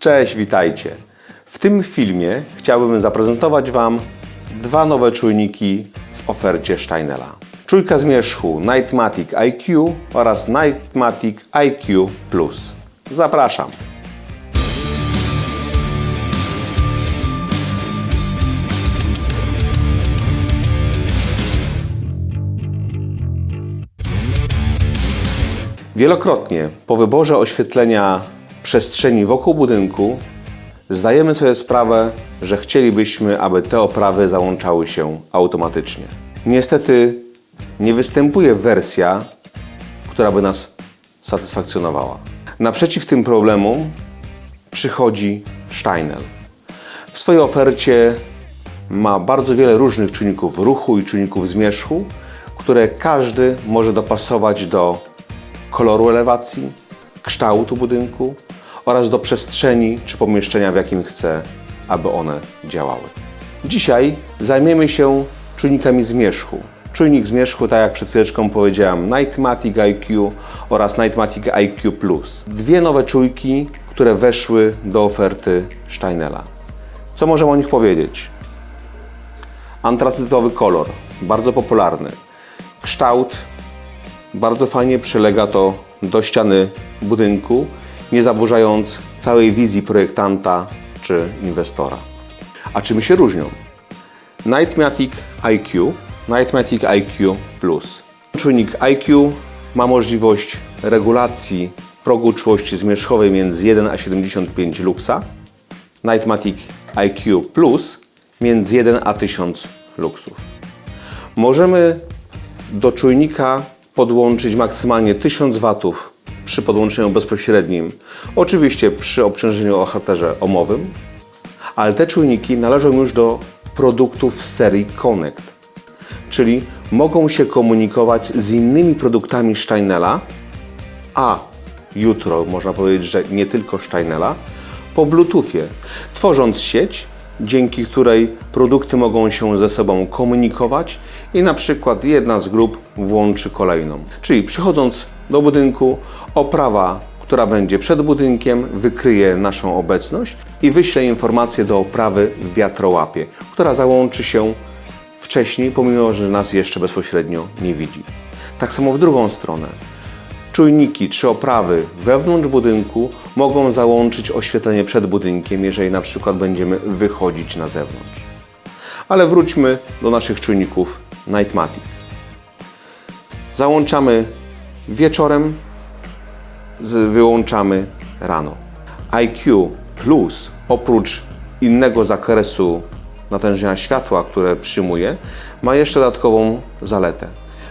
Cześć, witajcie. W tym filmie chciałbym zaprezentować Wam dwa nowe czujniki w ofercie Steinela. Czujka zmierzchu Nightmatic IQ oraz Nightmatic IQ Plus. Zapraszam. Wielokrotnie po wyborze oświetlenia przestrzeni wokół budynku zdajemy sobie sprawę, że chcielibyśmy, aby te oprawy załączały się automatycznie. Niestety nie występuje wersja, która by nas satysfakcjonowała. Naprzeciw tym problemom przychodzi Steinel. W swojej ofercie ma bardzo wiele różnych czynników ruchu i czynników zmierzchu, które każdy może dopasować do koloru elewacji, kształtu budynku oraz do przestrzeni czy pomieszczenia, w jakim chce, aby one działały. Dzisiaj zajmiemy się czujnikami zmierzchu. Czujnik zmierzchu, tak jak przed chwileczką powiedziałem, Nightmatic IQ oraz Nightmatic IQ Plus. Dwie nowe czujki, które weszły do oferty Steinela. Co możemy o nich powiedzieć? Antracytowy kolor, bardzo popularny. Kształt bardzo fajnie przylega to do ściany budynku, nie zaburzając całej wizji projektanta czy inwestora. A czym się różnią? Nightmatic IQ, Nightmatic IQ Plus. Czujnik IQ ma możliwość regulacji progu czułości zmierzchowej między 1 a 75 luxa. Nightmatic IQ Plus między 1 a 1000 luksów. Możemy do czujnika podłączyć maksymalnie 1000 W przy podłączeniu bezpośrednim, oczywiście przy obciążeniu o charakterze omowym, ale te czujniki należą już do produktów serii Connect, czyli mogą się komunikować z innymi produktami Steinela, a jutro można powiedzieć, że nie tylko Steinela, po Bluetoothie, tworząc sieć, dzięki której produkty mogą się ze sobą komunikować i na przykład jedna z grup włączy kolejną. Czyli przychodząc do budynku, oprawa, która będzie przed budynkiem, wykryje naszą obecność i wyśle informację do oprawy w wiatrołapie, która załączy się wcześniej, pomimo że nas jeszcze bezpośrednio nie widzi. Tak samo w drugą stronę. Czujniki czy oprawy wewnątrz budynku mogą załączyć oświetlenie przed budynkiem, jeżeli na przykład będziemy wychodzić na zewnątrz. Ale wróćmy do naszych czujników Nightmatic. Załączamy wieczorem, wyłączamy rano. IQ Plus oprócz innego zakresu natężenia światła, które przyjmuje, ma jeszcze dodatkową zaletę.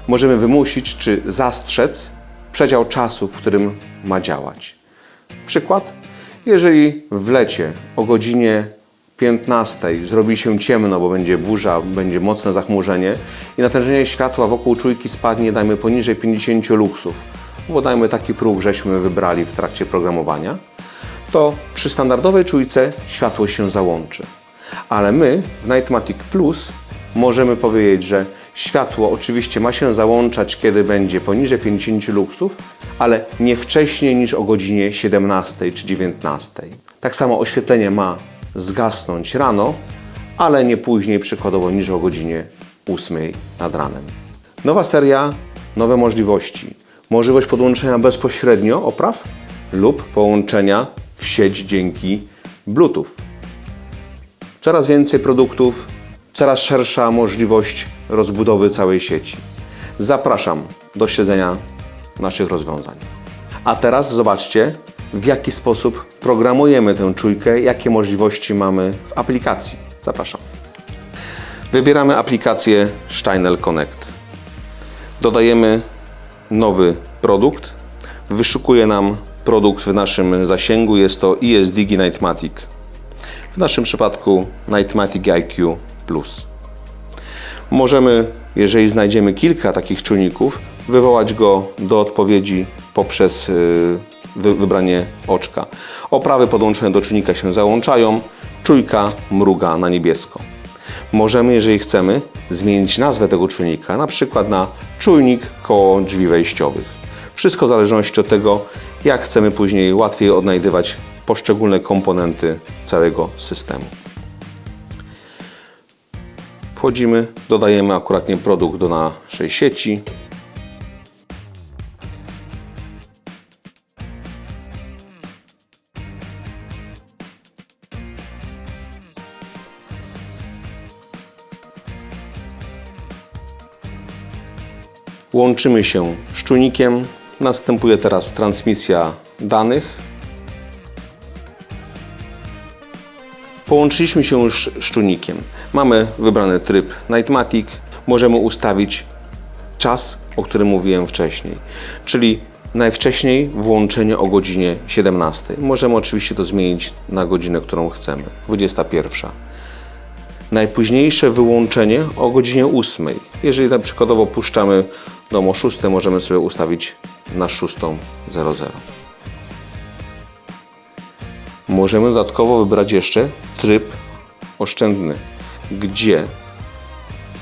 Możemy wymusić czy zastrzec przedział czasu, w którym ma działać. Przykład? Jeżeli w lecie o godzinie 15 zrobi się ciemno, bo będzie burza, będzie mocne zachmurzenie i natężenie światła wokół czujki spadnie, dajmy poniżej 50 luksów, bo dajmy taki próg, żeśmy wybrali w trakcie programowania, to przy standardowej czujce światło się załączy. Ale my w Nightmatic Plus możemy powiedzieć, że światło oczywiście ma się załączać, kiedy będzie poniżej 50 luksów, ale nie wcześniej niż o godzinie 17 czy 19. Tak samo oświetlenie ma zgasnąć rano, ale nie później przykładowo niż o godzinie 8 nad ranem. Nowa seria, nowe możliwości. Możliwość podłączenia bezpośrednio opraw lub połączenia w sieć dzięki Bluetooth. Coraz więcej produktów, coraz szersza możliwość rozbudowy całej sieci. Zapraszam do śledzenia naszych rozwiązań. A teraz zobaczcie, w jaki sposób programujemy tę czujkę, jakie możliwości mamy w aplikacji. Zapraszam. Wybieramy aplikację Steinel Connect. Dodajemy nowy produkt. Wyszukuje nam produkt w naszym zasięgu. Jest to ESDigi Nightmatic. W naszym przypadku Nightmatic IQ. Możemy, jeżeli znajdziemy kilka takich czujników, wywołać go do odpowiedzi poprzez y, wy- wybranie oczka. Oprawy podłączone do czujnika się załączają, czujka mruga na niebiesko. Możemy, jeżeli chcemy, zmienić nazwę tego czujnika, na przykład na czujnik koło drzwi wejściowych. Wszystko w zależności od tego, jak chcemy później łatwiej odnajdywać poszczególne komponenty całego systemu. Wchodzimy, dodajemy akuratnie produkt do naszej sieci. Łączymy się z czujnikiem. Następuje teraz transmisja danych. Połączyliśmy się już z czujnikiem. Mamy wybrany tryb Nightmatic. Możemy ustawić czas, o którym mówiłem wcześniej, czyli najwcześniej włączenie o godzinie 17. Możemy oczywiście to zmienić na godzinę, którą chcemy, 21. Najpóźniejsze wyłączenie o godzinie 8. Jeżeli na przykładowo puszczamy dom o 6, możemy sobie ustawić na 6.00. Możemy dodatkowo wybrać jeszcze tryb oszczędny, gdzie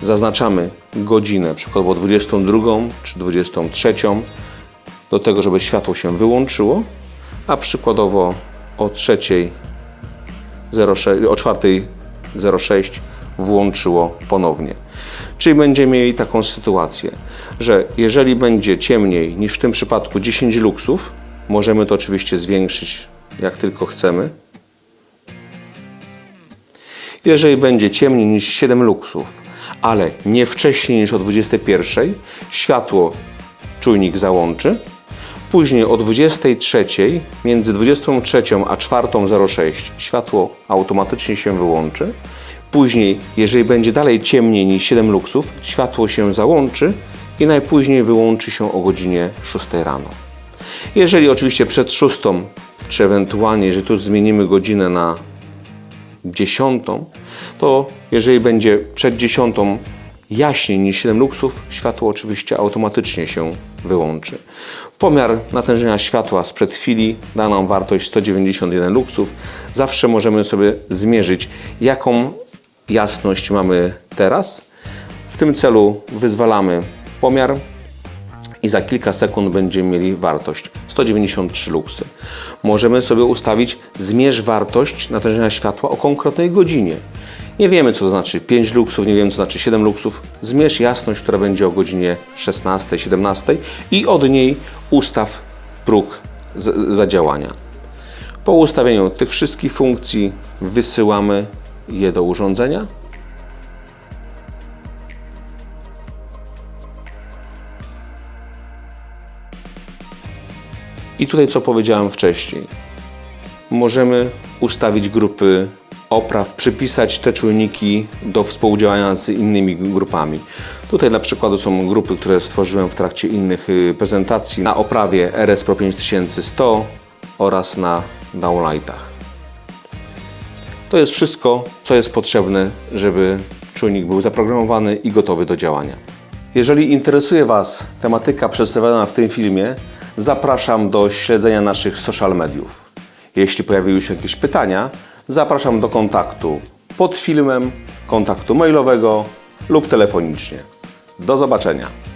zaznaczamy godzinę, przykładowo 22 czy 23, do tego, żeby światło się wyłączyło, a przykładowo o 3.06, o 4.06 włączyło ponownie. Czyli będziemy mieli taką sytuację, że jeżeli będzie ciemniej niż w tym przypadku 10 luksów, możemy to oczywiście zwiększyć jak tylko chcemy. Jeżeli będzie ciemniej niż 7 luksów, ale nie wcześniej niż o 21, światło czujnik załączy. Później o 23, między 23 a 4.06 światło automatycznie się wyłączy. Później, jeżeli będzie dalej ciemniej niż 7 luksów, światło się załączy i najpóźniej wyłączy się o godzinie 6 rano. Jeżeli oczywiście przed 6, czy ewentualnie, jeżeli tu zmienimy godzinę na 10, to jeżeli będzie przed 10 jaśniej niż 7 luksów, światło oczywiście automatycznie się wyłączy. Pomiar natężenia światła sprzed chwili da nam wartość 191 luksów. Zawsze możemy sobie zmierzyć, jaką jasność mamy teraz. W tym celu wyzwalamy pomiar i za kilka sekund będziemy mieli wartość 193 luksy. Możemy sobie ustawić zmierz wartość natężenia światła o konkretnej godzinie. Nie wiemy, co to znaczy 5 luksów, nie wiemy, co znaczy 7 luksów. Zmierz jasność, która będzie o godzinie 16, 17 i od niej ustaw próg zadziałania. Po ustawieniu tych wszystkich funkcji wysyłamy je do urządzenia. I tutaj, co powiedziałem wcześniej, możemy ustawić grupy opraw, przypisać te czujniki do współdziałania z innymi grupami. Tutaj dla przykładu są grupy, które stworzyłem w trakcie innych y, prezentacji na oprawie RS Pro 5100 oraz na downlightach. To jest wszystko, co jest potrzebne, żeby czujnik był zaprogramowany i gotowy do działania. Jeżeli interesuje Was tematyka przedstawiona w tym filmie, zapraszam do śledzenia naszych social mediów. Jeśli pojawiły się jakieś pytania, zapraszam do kontaktu pod filmem, kontaktu mailowego lub telefonicznie. Do zobaczenia.